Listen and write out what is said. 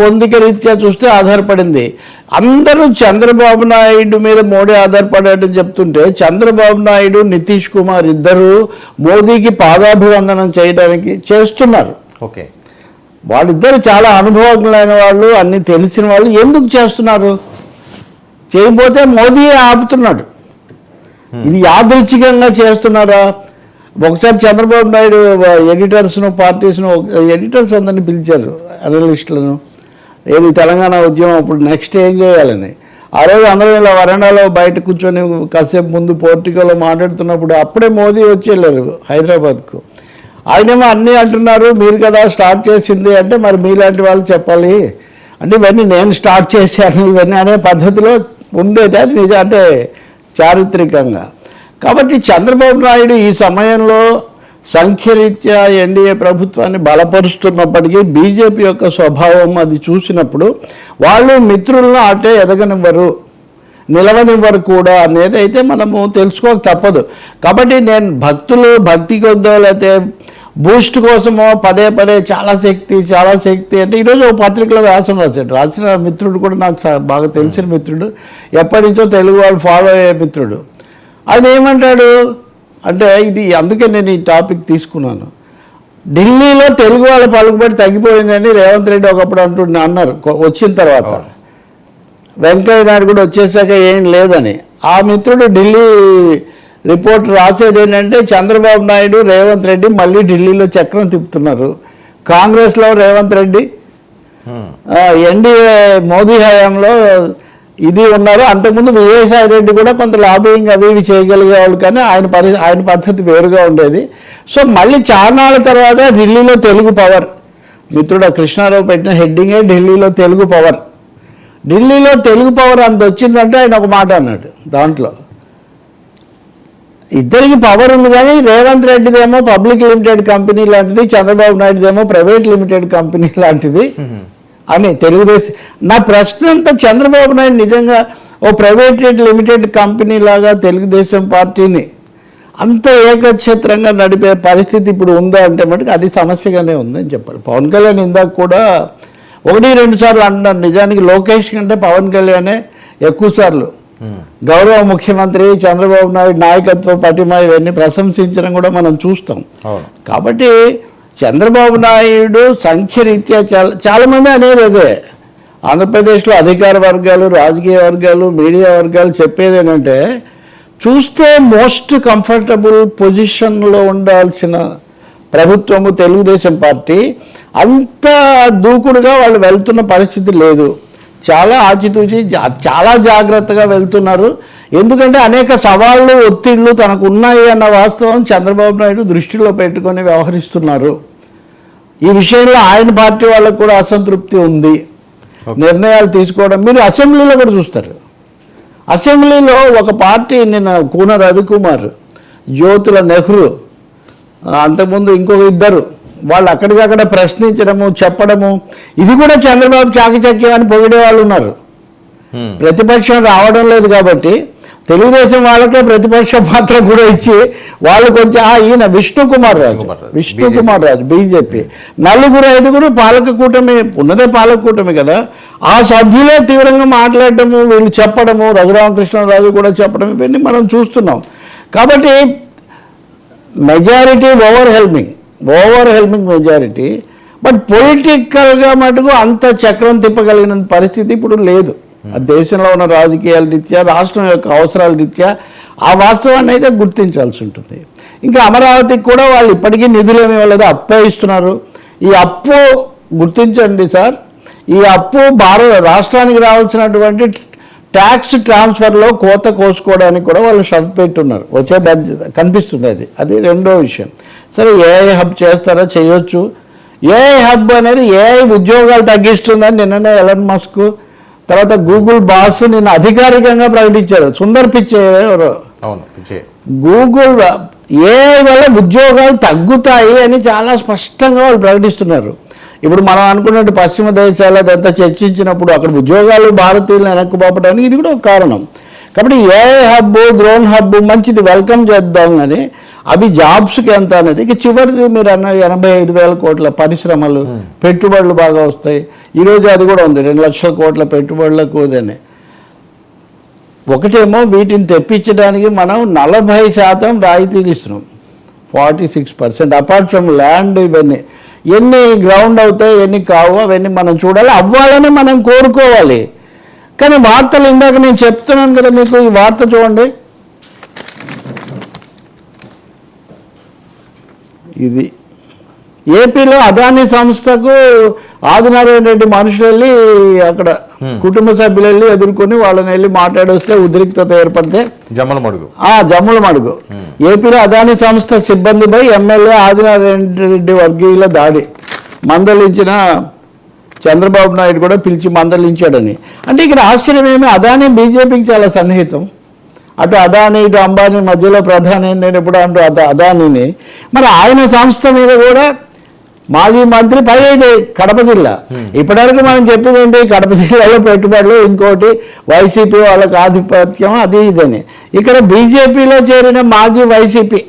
పొందిక రీత్యా చూస్తే ఆధారపడింది. అందరూ చంద్రబాబు నాయుడు మీద మోడీ ఆధారపడాడని చెప్తుంటే చంద్రబాబు నాయుడు నితీష్ కుమార్ ఇద్దరు మోదీకి పాదాభివందనం చేయడానికి చేస్తున్నారు. ఓకే. వాళ్ళిద్దరు చాలా అనుభవజ్ఞులైన వాళ్ళు అన్ని తెలిసిన వాళ్ళు ఎందుకు చేస్తున్నారు? చేయకపోతే మోదీ ఆపుతున్నాడు. ఇది యాదృచ్ఛికంగా చేస్తున్నారా? ఒకసారి చంద్రబాబు నాయుడు ఎడిటర్స్ను పార్టీస్ను ఎడిటర్స్ అందరిని పిలిచారు అనలిస్టులను. ఏది తెలంగాణ ఉద్యమం అప్పుడు నెక్స్ట్ ఏం చేయాలని? ఆ రోజు అందరూ ఇలా వరండాలో బయట కూర్చొని కాసేపు ముందు పోర్టికోలో మాట్లాడుతున్నప్పుడు అప్పుడే మోదీ వచ్చి వెళ్ళారు హైదరాబాద్కు. ఆయనేమో అన్నీ అంటున్నారు మీరు కదా స్టార్ట్ చేసింది అంటే మరి మీలాంటి వాళ్ళు చెప్పాలి. అంటే ఇవన్నీ నేను స్టార్ట్ చేశాను ఇవన్నీ అనే పద్ధతిలో ఉండేది అది నిజం అంటే చారిత్రకంగా. కాబట్టి చంద్రబాబు నాయుడు ఈ సమయంలో సంఖ్యరీత్యా ఎన్డీఏ ప్రభుత్వాన్ని బలపరుస్తున్నప్పటికీ బీజేపీ యొక్క స్వభావం అది చూసినప్పుడు వాళ్ళు మిత్రులను అటే ఎదగనివ్వరు నిలవనివ్వరు కూడా అనేది అయితే మనము తెలుసుకోక తప్పదు. కాబట్టి నేను భక్తులు భక్తి కొద్దో లేకపోతే బూస్ట్ కోసమో పదే పదే చాలా శక్తి చాలా శక్తి అంటే ఈరోజు ఒక పత్రికలో వ్యాసం రాశాడు. రాసిన మిత్రుడు కూడా నాకు బాగా తెలిసిన మిత్రుడు. ఎప్పటి నుంచో తెలుగు వాళ్ళు ఫాలో అయ్యే మిత్రుడు. ఆయన ఏమంటాడు? అంటే ఇది అందుకే నేను ఈ టాపిక్ తీసుకున్నాను. ఢిల్లీలో తెలుగు వాళ్ళ పలుకుబడి తగ్గిపోయిందని రేవంత్ రెడ్డి ఒకప్పుడు అంటుండే అన్నారు వచ్చిన తర్వాత. వెంకయ్య నాయుడు కూడా వచ్చేసాక ఏం లేదని. ఆ మిత్రుడు ఢిల్లీ రిపోర్ట్ రాసేది ఏంటంటే చంద్రబాబు నాయుడు రేవంత్ రెడ్డి మళ్ళీ ఢిల్లీలో చక్రం తిప్పుతున్నారు. కాంగ్రెస్లో రేవంత్ రెడ్డి. ఎన్డీఏ మోదీ హయాంలో ఇది ఉన్నారు. అంతకుముందు విజయసాయి రెడ్డి కూడా కొంత లాబింగ్ అవి ఇవి చేయగలిగేవాళ్ళు కానీ ఆయన పరి ఆయన పద్ధతి వేరుగా ఉండేది. సో మళ్ళీ చార్నాళ్ళ తర్వాత ఢిల్లీలో తెలుగు పవర్ మిత్రుడు కృష్ణారావు పెట్టిన హెడ్డింగే ఢిల్లీలో తెలుగు పవర్ ఢిల్లీలో తెలుగు పవర్ అంత వచ్చిందంటే ఆయన ఒక మాట అన్నాడు దాంట్లో. ఇద్దరికి పవర్ ఉంది కానీ రేవంత్ రెడ్డిదేమో పబ్లిక్ లిమిటెడ్ కంపెనీ లాంటిది చంద్రబాబు నాయుడుదేమో ప్రైవేట్ లిమిటెడ్ కంపెనీ లాంటిది. అని తెలుగుదేశం నా ప్రశ్న అంతా చంద్రబాబు నాయుడు నిజంగా ఓ ప్రైవేట్ లిమిటెడ్ కంపెనీ లాగా తెలుగుదేశం పార్టీని అంత ఏకఛత్రంగా నడిపే పరిస్థితి ఇప్పుడు ఉందా అంటే మటుకు అది సమస్యగానే ఉందని చెప్పాలి. పవన్ కళ్యాణ్ ఇందాక కూడా ఒకటి రెండు సార్లు అంటున్నారు నిజానికి లోకేష్ కంటే పవన్ కళ్యాణే ఎక్కువ సార్లు. గౌరవ ముఖ్యమంత్రి చంద్రబాబు నాయుడు నాయకత్వ పటిమ ఇవన్నీ ప్రశంసించడం కూడా మనం చూస్తాం. కాబట్టి చంద్రబాబు నాయుడు సంఖ్యరీత్యా చాలా చాలామంది అనేది అదే. ఆంధ్రప్రదేశ్లో అధికార వర్గాలు రాజకీయ వర్గాలు మీడియా వర్గాలు చెప్పేది ఏంటంటే చూస్తే మోస్ట్ కంఫర్టబుల్ పొజిషన్లో ఉండాల్సిన ప్రభుత్వము తెలుగుదేశం పార్టీ. అంత దూకుడుగా వాళ్ళు వెళ్తున్న పరిస్థితి లేదు. చాలా ఆచితూచి చాలా జాగ్రత్తగా వెళ్తున్నారు. ఎందుకంటే అనేక సవాళ్ళు ఒత్తిళ్ళు తనకు ఉన్నాయి అన్న వాస్తవం చంద్రబాబు నాయుడు దృష్టిలో పెట్టుకొని వ్యవహరిస్తున్నారు ఈ విషయంలో ఆయన పార్టీ వాళ్ళకు కూడా అసంతృప్తి ఉంది. నిర్ణయాలు తీసుకోవడం మీరు అసెంబ్లీలో కూడా చూస్తారు అసెంబ్లీలో ఒక పార్టీ నిన్న కూన రవికుమార్ జ్యోతుల నెహ్రూ అంతకుముందు ఇంకొక ఇద్దరు వాళ్ళు అక్కడికక్కడ ప్రశ్నించడము చెప్పడము ఇది కూడా చంద్రబాబు చాకచక్యం అని పొగిడే వాళ్ళు ఉన్నారు. ప్రతిపక్షం రావడం లేదు కాబట్టి తెలుగుదేశం వాళ్ళకే ప్రతిపక్ష పాత్ర కూడా ఇచ్చి వాళ్ళు కొంచెం ఆ, ఈయన విష్ణు కుమార్ రాజు. విష్ణు కుమార్ రాజు, బీజేపీ. నలుగురు ఐదుగురు పాలక కూటమి ఉన్నదే పాలక కూటమి కదా. ఆ సభ్యులే తీవ్రంగా మాట్లాడటము వీళ్ళు చెప్పడము రఘురామకృష్ణరాజు కూడా చెప్పడం ఇవన్నీ మనం చూస్తున్నాం. కాబట్టి majority overwhelming overwhelming majority. But పొలిటికల్గా మటుకు అంత చక్రం తిప్పగలిగిన పరిస్థితి ఇప్పుడు లేదు. దేశంలో ఉన్న రాజకీయాల రీత్యా రాష్ట్రం యొక్క అవసరాల రీత్యా ఆ వాస్తవాన్ని అయితే గుర్తించాల్సి ఉంటుంది. ఇంకా అమరావతికి కూడా వాళ్ళు ఇప్పటికీ నిధులు ఏమి ఇవ్వలేదు అప్పే ఇస్తున్నారు. ఈ అప్పు గుర్తించండి సార్ ఈ అప్పు భారత రాష్ట్రానికి రావాల్సినటువంటి ట్యాక్స్ ట్రాన్స్ఫర్లో కోత కోసుకోవడానికి కూడా వాళ్ళు షరతు పెట్టున్నారు. వచ్చే బాధ్యత కనిపిస్తుంది అది. అది రెండో విషయం. సరే ఏఐ హబ్ చేస్తారా చేయొచ్చు. ఏఐ హబ్ అనేది ఏఐ ఉద్యోగాలు తగ్గిస్తుందని నిన్ననే ఎలన్ మస్క్ తర్వాత గూగుల్ బాస్ నిన్న అధికారికంగా ప్రకటించారు సుందర్ పిచ్చే ఎవరో? అవును పిచ్చే. గూగుల్ ఏఐ వల్ల ఉద్యోగాలు తగ్గుతాయి అని చాలా స్పష్టంగా వాళ్ళు ప్రకటిస్తున్నారు. ఇప్పుడు మనం అనుకున్నట్టు పశ్చిమ దేశాలు అదంతా చర్చించినప్పుడు అక్కడ ఉద్యోగాలు భారతీయులను వెనక్కి పంపడానికి ఇది కూడా ఒక కారణం. కాబట్టి ఏఐ హబ్ డ్రోన్ హబ్ మంచిది వెల్కమ్ చేద్దాం కానీ అవి జాబ్స్కి ఎంత అనేది ఇక చివరిది మీరు అన్న ఎనభై ఐదు వేల కోట్ల పరిశ్రమలు పెట్టుబడులు బాగా వస్తాయి. ఈరోజు అది కూడా ఉంది. రెండు లక్షల కోట్ల పెట్టుబడులకు ఇదని ఒకటేమో వీటిని తెప్పించడానికి మనం నలభై శాతం రాయితీలు ఇస్తున్నాం. Forty six percent apart from land ఇవన్నీ. ఎన్ని గ్రౌండ్ అవుతాయి ఎన్ని కావు అవన్నీ మనం చూడాలి. అవ్వాలని మనం కోరుకోవాలి. కానీ వార్తలు ఇందాక నేను చెప్తున్నాను కదా మీకు ఈ వార్త చూడండి. ఇది ఏపీలో అదాని సంస్థకు ఆదినారాయణ రెడ్డి మనుషులు వెళ్ళి అక్కడ కుటుంబ సభ్యులు వెళ్ళి ఎదుర్కొని వాళ్ళని వెళ్ళి మాట్లాడొస్తే ఉద్రిక్తత ఏర్పడితే జమ్మల మడుగు. ఆ జమ్ముల మడుగు. ఏపీలో అదాని సంస్థ సిబ్బందిపై ఎమ్మెల్యే ఆదినారాయణ రెడ్డి వర్గీయుల దాడి. మందలించిన చంద్రబాబు నాయుడు కూడా పిలిచి మందలించాడని. అంటే ఇక్కడ ఆశ్చర్యం ఏమి? అదాని బీజేపీకి చాలా సన్నిహితం. అటు అదాని ఇటు అంబానీ మధ్యలో ప్రధాని నేను ఎప్పుడు అంటూ అద అదానిని. మరి ఆయన సంస్థ మీద కూడా మాజీ మంత్రి పైడి కడప జిల్లా. ఇప్పటివరకు మనం చెప్పింది ఏంటి? కడప జిల్లాలో పెట్టుబడులు ఇంకోటి వైసీపీ వాళ్ళకి ఆధిపత్యం అది ఇదని. ఇక్కడ బీజేపీలో చేరిన మాజీ వైసీపీ